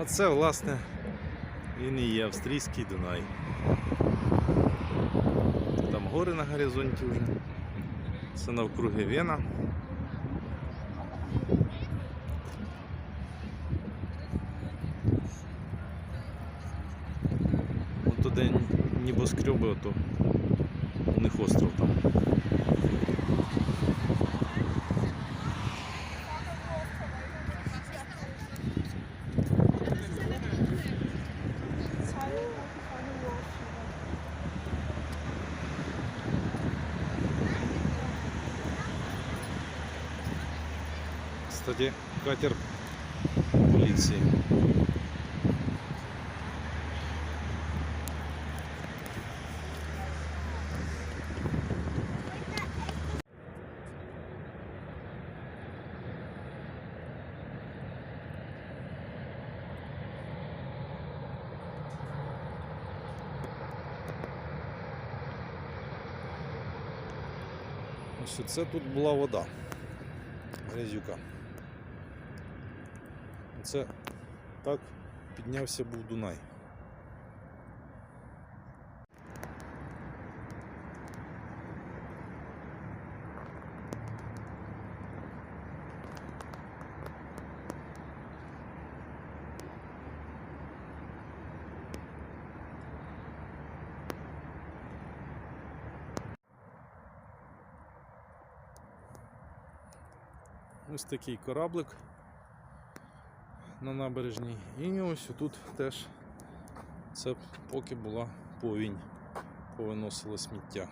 А це, власне, він і є австрійський Дунай. Там гори на горизонті вже. Це навкруги Вена. От туди небоскреби, ото у них остров там. Кстати, катер поліції. Ось це тут була вода. Грязюка. Це так піднявся був Дунай. Ось такий кораблик на набережній. І ось тут теж це поки була повінь, повиносила сміття.